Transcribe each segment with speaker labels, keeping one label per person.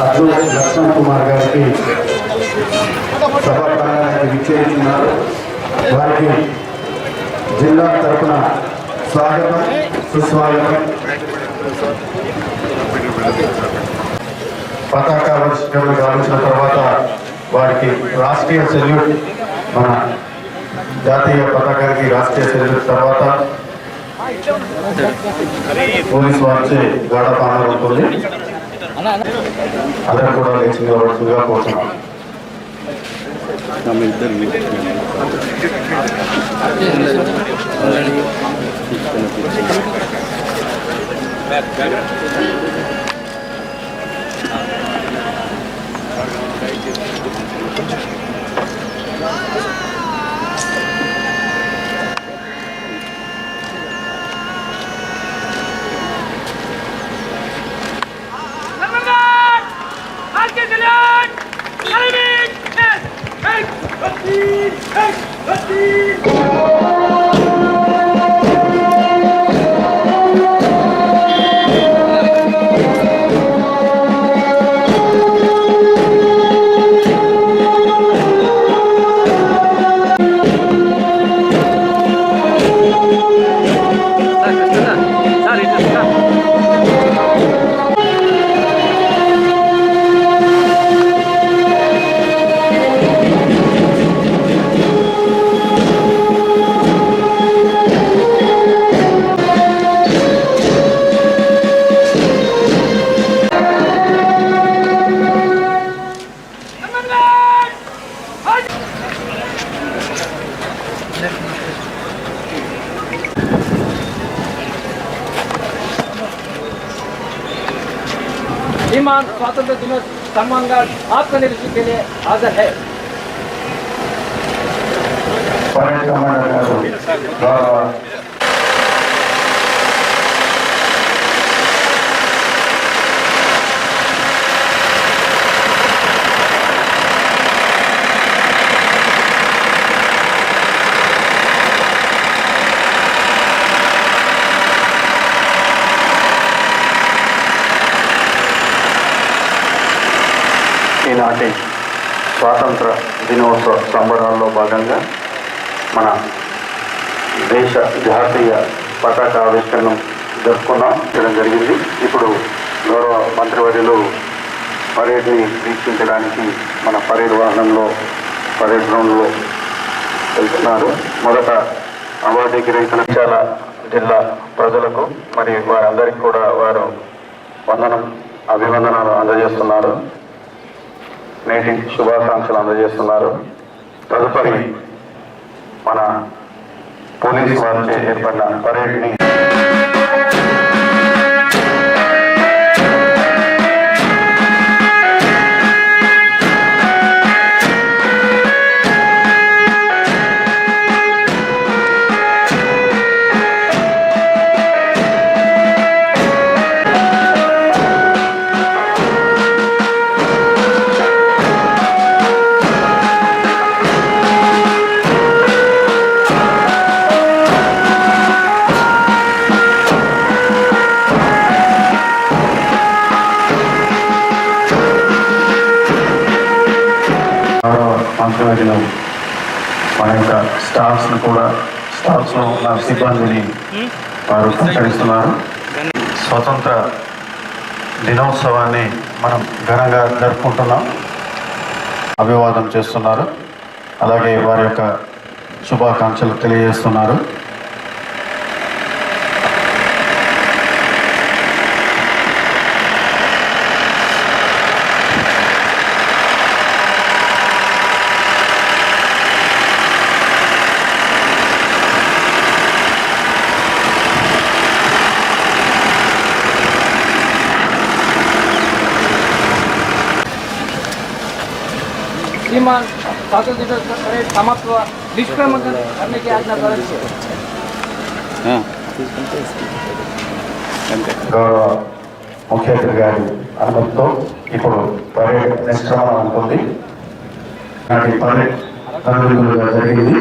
Speaker 1: అర్జున్ లక్ష్మణ్ కుమార్ గారికి సభా ప్రాంగణానికి విచ్చేస్తున్నారు వారికి జిల్లా తరపున స్వాగతం సుస్వాగతం పతాకావిష్కరణ గావించిన తర్వాత వారికి రాష్ట్రీయ సెల్యూట్ మన జాతీయ పతాకానికి రాష్ట్రీయ సెల్యూట్ తర్వాత పోలీసు వారిచే గాఢపాన ఉంటుంది
Speaker 2: ಅದನ್ನು ಕೂಡ ಹೆಚ್ಚಿನ ಬಳಸುವ ಕೋರ್ಸಣ ನಮ್ಮಿಬ್ಬರಲ್ಲಿ Let's सम्मानगार्ड आपका नेतृत्व के लिए हाजिर है।
Speaker 1: बड़े నాటి స్వాతంత్ర దినోత్సవ సంబరాల్లో భాగంగా మన దేశ జాతీయ పతాక ఆవిష్కరణం జరుపుకున్నాం చేయడం జరిగింది. ఇప్పుడు గౌరవ మంత్రివర్యులు పరేడ్ని వీక్షించడానికి మన పరేడ్ వాహనంలో పరేడ్ గ్రౌండ్లో వెళ్తున్నారు. మొదట అవార్డు గ్రహీతల చాలా జిల్లా ప్రజలకు మరి వారందరికీ కూడా వారు వందనం అభివందనాలు అందజేస్తున్నారు. నేటి శుభాకాంక్షలు అందజేస్తున్నారు. తదుపరి మన పోలీసు వారిచే ఏర్పడిన పరేడ్ని మంత్రివర్యులు మన యొక్క స్టాఫ్స్ను కూడా స్టాఫ్స్లో ఉన్న సిబ్బందిని వారు సహకరిస్తున్నారు స్వతంత్ర దినోత్సవాన్ని మనం ఘనంగా జరుపుకుంటున్నాం. అభివాదం చేస్తున్నారు. అలాగే వారి యొక్క శుభాకాంక్షలు తెలియజేస్తున్నారు.
Speaker 2: સ્વાતંત્ર્ય સમાપ્તવા વિશ્વ મંદિર અમે જે આજ્ઞા કરે
Speaker 1: છે ముఖ్య అతిథి గారి అనుమతితో ఇప్పుడు పర్యటన నిష్క్రమణ ఉంటుంది నాటి పర్యటన జరిగింది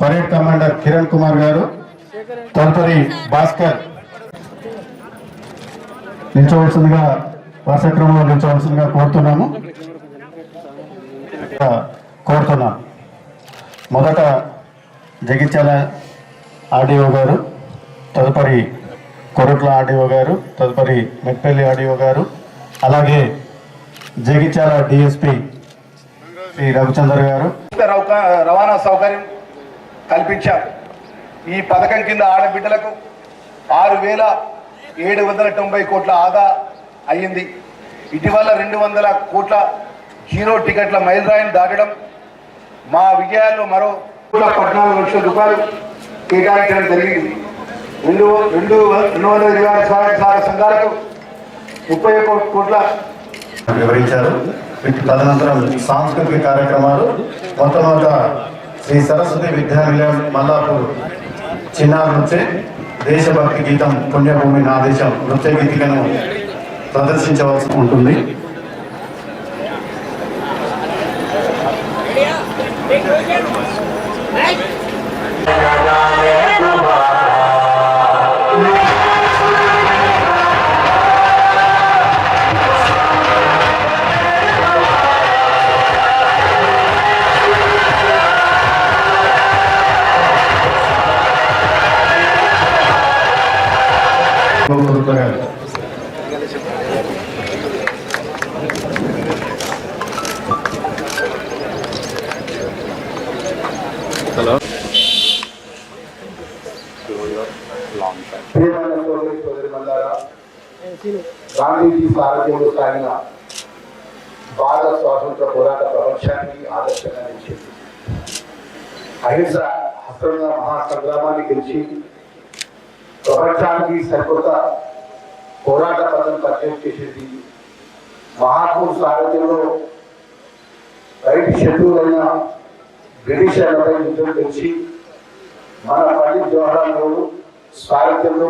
Speaker 2: పరేడ్ కమాండర్
Speaker 1: కిరణ్ కుమార్ గారు తదుపరి భాస్కర్. నిల్చవలసిందిగా వరుస క్రమంలో నిల్చోవలసిందిగా కోరుతున్నాము. కోరుతున్నాం. మొదట జగిత్యాల ఆర్డీఓ గారు తదుపరి కొరట్ల ఆర్డీఓ గారు తదుపరి మెట్పల్లి ఆర్డీఓ గారు అలాగే జగిత్యాల డిఎస్పి శ్రీ రవిచందర్ గారు.
Speaker 3: రవాణా సౌకర్యం కల్పించారు. ఈ పథకం కింద ఆడబిడ్డలకు ఆరు వేల ఏడు వందల తొంభై కోట్ల ఆదా అయ్యింది. ఇటీవల రెండు వందల కోట్ల జీరో టికెట్ల మైలురాయిని దాటడం మా విజయాల్లో మరో పద్నాలుగు లక్షల రూపాయలు కేటాయించడం జరిగింది. రెండు రెండు రెండు వందల ఇరవై ఆరు స్వయం సహాయ సంఘాలకు ముప్పై కోట్ల
Speaker 1: వివరించారు. తదనంతరం సాంస్కృతిక కార్యక్రమాలు మొట్టమొదట శ్రీ సరస్వతి విద్యా నిలయం మల్లాపూర్ చిన్నారు నుంచే దేశభక్తి గీతం పుణ్యభూమి నా దేశం నృత్య గీతికను ప్రదర్శించవలసి ఉంటుంది. గారు
Speaker 3: గాంధీజీ సారథ్యంలో సాగిన భారత స్వాతంత్ర పోరాట ప్రపంచానికి ఆదర్శంగా నిలిచింది. అహింస హస్తంగా మహాసంగ్రామాన్ని గెలిచి ప్రపంచానికి సరికొత్త పోరాట పదం పరిచయం చేసేది. మహాత్ముడు సారథ్యంలో రైతు శత్రువులైన బ్రిటిషర్లపై యుద్ధం గెలిచి మన పండిత్ జవహర్లాల్ నెహ్రూ సారథ్యంలో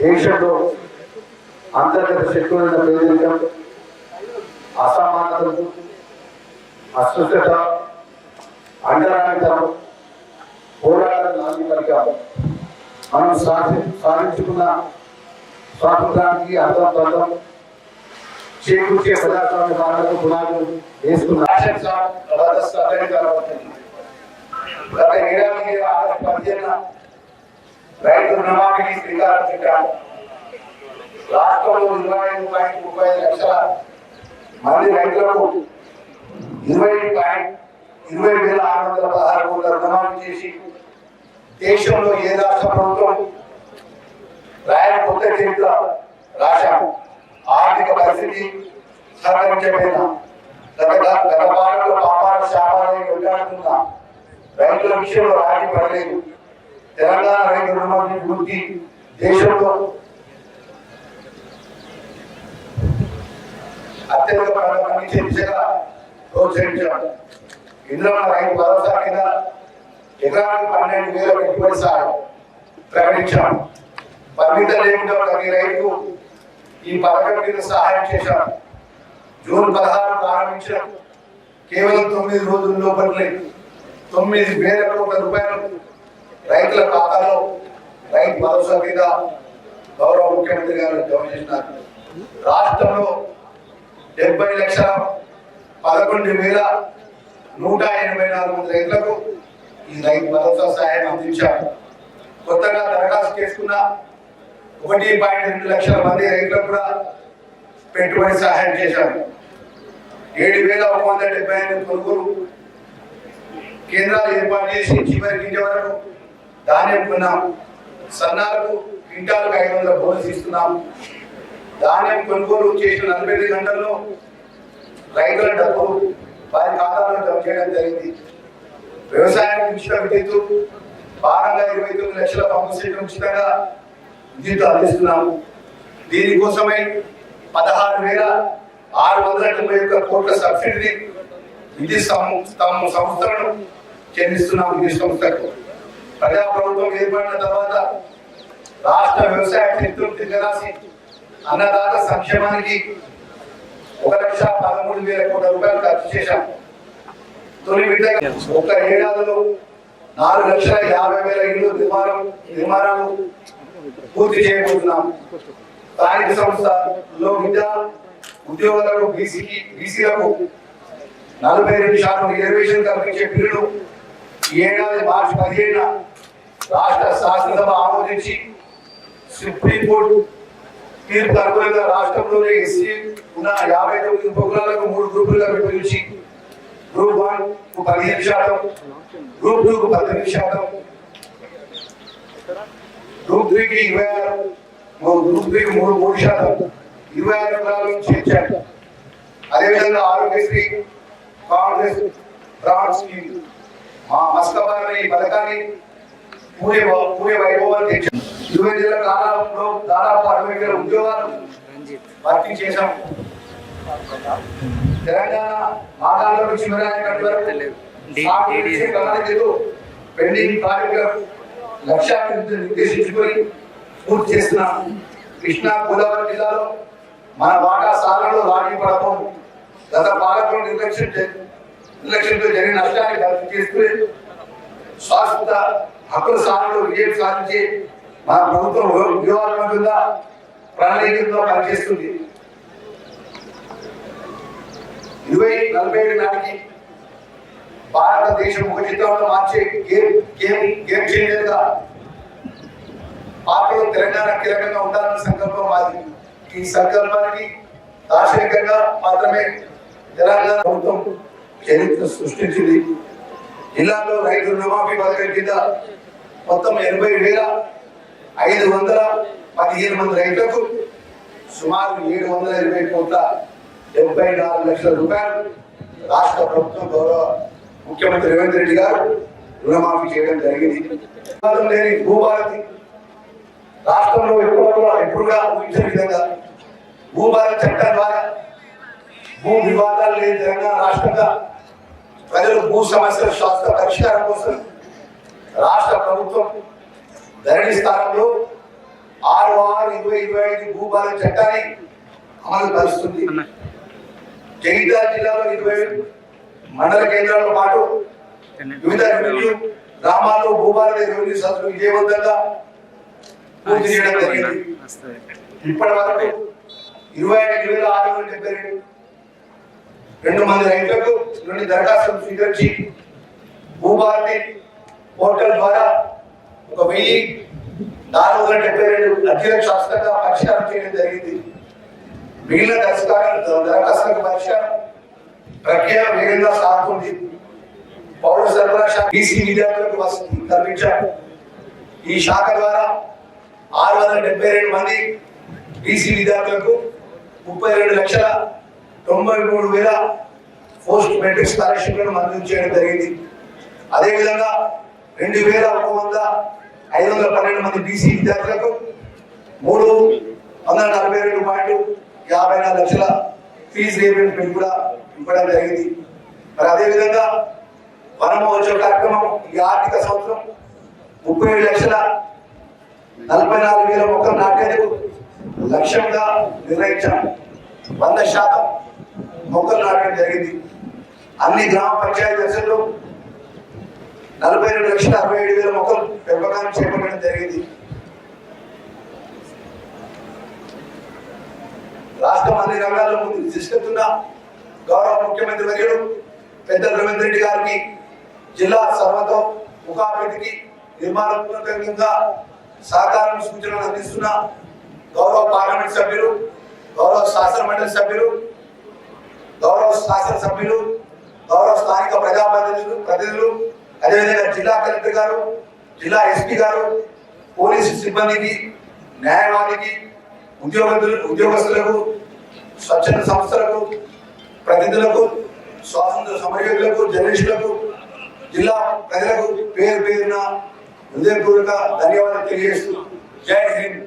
Speaker 3: దేశంలో అంతర్గత శక్తులైన పేదరికం అసమానతలు అస్పృశ్యత అండరానితనం పోరాటం నాంది పలికాము మనం సాధి సాధించుకున్న స్వాతంత్రానికి అర్థం పర్థం చేకూర్చే ప్రజాస్వామ్య పాలనకు పునాదులు వేసుకున్న గత ఏడాది ఆగస్టు పదిహేనున రైతు రుణమాఫీకి శ్రీకారం చుట్టాము రాష్ట్రంలో ఇరవై ఐదు పాయింట్ ముప్పై ఐదు లక్షల మంది రైతులకు ఇరవై పాయింట్ ఇరవై వేల ఆరు వందల పదహారు కోట్ల రుణమాఫీ చేసి దేశంలో ఏ రాష్ట్ర ప్రభుత్వం రాయన కొత్త చరిత్ర రాశాము. ఆర్థిక పరిస్థితి సహకరించబడిన గత గత పాలనలో పాపాల శాపాలని వెళ్ళాడుతున్న రైతుల విషయంలో రాజీ పడలేదు. తెలంగాణ రైతు రుణమాఫీ గురించి దేశంలో అత్యధిక పండించే దిశగా ప్రోత్సహించాడు ఇందులో మన రైతు భరోసా కింద ఎకరానికి పన్నెండు వేల పెట్టుబడి సాయం ప్రకటించాం పరిమితం లేకుండా ప్రతి రైతు ఈ పథకం కింద సహాయం చేశాడు జూన్ పదహారు ప్రారంభించిన కేవలం తొమ్మిది రోజుల లోపలే తొమ్మిది వేల కోట్ల రూపాయలు రైతుల ఖాతాలో రైతు భరోసా మీద గౌరవ ముఖ్యమంత్రి గారు జమ చేసినారు రాష్ట్రంలో డెబ్బై లక్షల పదకొండు వేల నూట ఎనభై నాలుగు మంది రైతులకు ఈ రైతు భరోసా సహాయం అందించారు కొత్తగా దరఖాస్తు చేసుకున్న ఒకటి పాయింట్ రెండు లక్షల మంది రైతులకు కూడా పెట్టుబడి సహాయం చేశారు ఏడు వేల ఒక వందల డెబ్బై ఎనిమిది కొనుగోలు కేంద్రాలు ఏర్పాటు చేసి చివరి గింజ వరకు ధాన్యం కొన్నాం. సన్నాలకు క్వింటాలకు ఐదు వందల బోనస్ ఇస్తున్నాం. ధాన్యం కొనుగోలు చేసిన నలభై ఐదు గంటల్లో రైతుల డబ్బులు వారి ఖాతాలో జమ చేయడం జరిగింది. వ్యవసాయానికి ఉచిత విద్యుత్తు భారంగా ఇరవై తొమ్మిది లక్షల పంపు సీట్లు ఉచితంగా విద్యుత్ అందిస్తున్నాము. దీనికోసమై పదహారు వేల ఆరు వందల డెబ్బై ఒక్క కోట్ల సబ్సిడీని విద్యుత్ తమ సంస్థలను చెల్లిస్తున్నాం విద్యుత్ సంస్థకు. ప్రజా ప్రభుత్వం ఏర్పడిన తర్వాత రాష్ట్ర వ్యవసాయ శక్తులు తిరగరాసి అన్నదాత సంక్షేమానికి ఒక లక్ష పదమూడు వేల కోట్ల రూపాయలు ఖర్చు చేశాం. తొలి బిడ్డ ఒక ఏడాదిలో నాలుగు లక్షల యాభై వేల ఇల్లు నిర్మాణం నిర్మాణాలు పూర్తి చేయబోతున్నాం. స్థానిక సంస్థలో విద్య ఉద్యోగులకు బీసీకి బీసీలకు నలభై రెండు శాతం రిజర్వేషన్ కల్పించే బిల్లును ఈ ఏడాది మార్చి పదిహేడున రాష్ట్ర శాసనసభ ఆమోదించి సుప్రీంకోర్టు తీర్పు అనుగుణంగా రాష్ట్రంలోనే ఎస్సీ ఉన్న యాభై తొమ్మిది ఉపకులాలకు మూడు గ్రూపులుగా విభజించి గ్రూప్ వన్కు పదిహేను శాతం గ్రూప్ టూ కు పద్దెనిమిది శాతం గ్రూప్ త్రీ కి ఇరవై ఆరు గ్రూప్ త్రీ మూడు మూడు శాతం ఇరవై ఆరు కులాలను చేర్చారు. అదేవిధంగా ఆరోగ్యశ్రీ కాంగ్రెస్ బ్రాడ్ స్కీమ్. మా మస్కబార్ అనే ఈ పథకాన్ని పూరే పూరే వైభవాన్ని తెచ్చారు. ఇరవై నెలల కాలంలో దాదాపు అరవై వేల ఉద్యోగాలు భర్తీ చేశాం. తెలంగాణ మాగాళ్ళ నుంచి మెరాయకట్ వరకు ప్రణాళికతో పెండింగ్ కార్యక్రమం లక్ష్యాన్ని నిర్దేశించుకొని పూర్తి చేస్తున్నాం కృష్ణా గోదావరి జిల్లాలో మన వాటా సాధనలో రాజీ పడకం గత పాలకులు నిర్లక్ష్యం నిర్లక్ష్యంతో జరిగిన నష్టాన్ని భర్తీ చేస్తూ శాశ్వత హక్కుల సాధనలో విజయం సాధించి మా ప్రభుత్వం వ్యూహాత్మకంగా ప్రణాళికతో పనిచేస్తుంది. ఇరవై నలభై ఏడు నాటికి భారతదేశం ఒక చిత్రంలో మార్చే గేమ్ గేమ్ గేమ్ చేంజర్ పాత్రలో తెలంగాణ కీలకంగా ఉండాలన్న సంకల్పం మాది. ఈ సంకల్పానికి దార్శనికంగా మాత్రమే తెలంగాణ ప్రభుత్వం చరిత్ర సృష్టించింది. జిల్లాలో రైతు రుణమాఫీ పథకం కింద మొత్తం ఎనభై వేల ఐదు వందల పదిహేను మంది రైతులకు సుమారు ఏడు వందల ఇరవై కోట్ల డెబ్బై నాలుగు లక్షల రూపాయలు రాష్ట్ర ప్రభుత్వం గౌరవ ముఖ్యమంత్రి రేవంత్ రెడ్డి గారు రుణమాఫీ చేయడం జరిగింది. లేని భూభారతి రాష్ట్రంలో ఎప్పుడు ఎప్పుడుగా ఊహించిన విధంగా భూభారతి చట్టం ద్వారా భూ వివాదాలు లేని తెలంగాణ రాష్ట్రంగా ప్రజలు భూ సమస్యల శాస్త్ర పరిష్కారం కోసం రాష్ట్ర ప్రభుత్వం ధరణి స్థానంలో ఆరు ఆరు ఇరవై ఇరవై ఐదు భూభారత చట్టాన్ని అమలు పరుస్తుంది జగిత్యాల జిల్లాలో ఇరవై మండల కేంద్రాలతో పాటు వివిధ రెవెన్యూ గ్రామాల్లో భూభారత రెవెన్యూ సంస్థలు విజయవంతంగా పూర్తి చేయడం జరిగింది. ఇప్పటి వరకు ఇరవై ఐదు వేల ఆరు వందల డెబ్బై రెండు రెండు మంది రైతులకు నుండి దరఖాస్తులు స్వీకరించి భూభారతి పోర్టల్ ద్వారా ఒక వెయ్యి నాలుగు వందల డెబ్బై రెండు అర్జీలకు శాస్త్రంగా పరిష్కారం చేయడం జరిగింది. మిగిలిన దరఖాస్తు దరఖాస్తులకు పరిష్కారం ప్రక్రియ వేగంగా సాగుతుంది పౌర సరఫరా శాఖ బీసీ విద్యార్థులకు వసతి కల్పించారు. ఈ శాఖ ద్వారా ఆరు వందల డెబ్బై రెండు మంది బీసీ విద్యార్థులకు ముప్పై రెండు లక్షల తొంభై మూడు వేల పోస్ట్ మెట్రిక్ స్కాలర్షిప్లను మంజూరు చేయడం జరిగింది. అదేవిధంగా రెండు వేల ఒక వంద ఐదు వందల పన్నెండు మంది బీసీ విద్యార్థులకు మూడు వందల నలభై రెండు పాయింట్ యాభై నాలుగు లక్షల ఫీజు రేపెంట్ కూడా ఇవ్వడం జరిగింది. మరి అదేవిధంగా వన మహోత్సవ కార్యక్రమం ఈ ఆర్థిక సంవత్సరం ముప్పై ఏడు లక్షల నలభై నాలుగు వేల మొక్కలు నాటేందుకు లక్ష్యంగా నిర్ణయించాము వంద శాతం మొక్కలు నాటడం జరిగింది. అన్ని గ్రామ పంచాయతీ దశల్లో నలభై రెండు లక్షల అరవై ఏడు వేల మొక్కలు పెంపకాన్ని చేపట్టడం జరిగింది. రాష్ట్రం అన్ని రంగాల్లో ముందు తీసుకెళ్తున్న గౌరవ ముఖ్యమంత్రి వర్యుడు పెద్ద రవీంద్ర రెడ్డి గారికి జిల్లా సర్వతో ముఖాభివృద్ధికి నిర్మాణాత్మకంగా సహకారం సూచనలు అందిస్తున్న గౌరవ పార్లమెంట్ సభ్యులు గౌరవ శాసన మండలి సభ్యులు గౌరవ శాసన సభ్యులు గౌరవ స్థానిక ప్రజాప్రతినిధులు ప్రతినిధులు అదేవిధంగా జిల్లా కలెక్టర్ గారు జిల్లా ఎస్పీ గారు పోలీసు సిబ్బందికి న్యాయవాదికి ఉద్యోగులు ఉద్యోగస్తులకు స్వచ్ఛంద సంస్థలకు ప్రతినిధులకు స్వాతంత్ర సమరయోధులకు జర్నలిస్టులకు జిల్లా ప్రజలకు పేరు పేరున హృదయపూర్వక ధన్యవాదాలు తెలియజేస్తూ జై హింద్.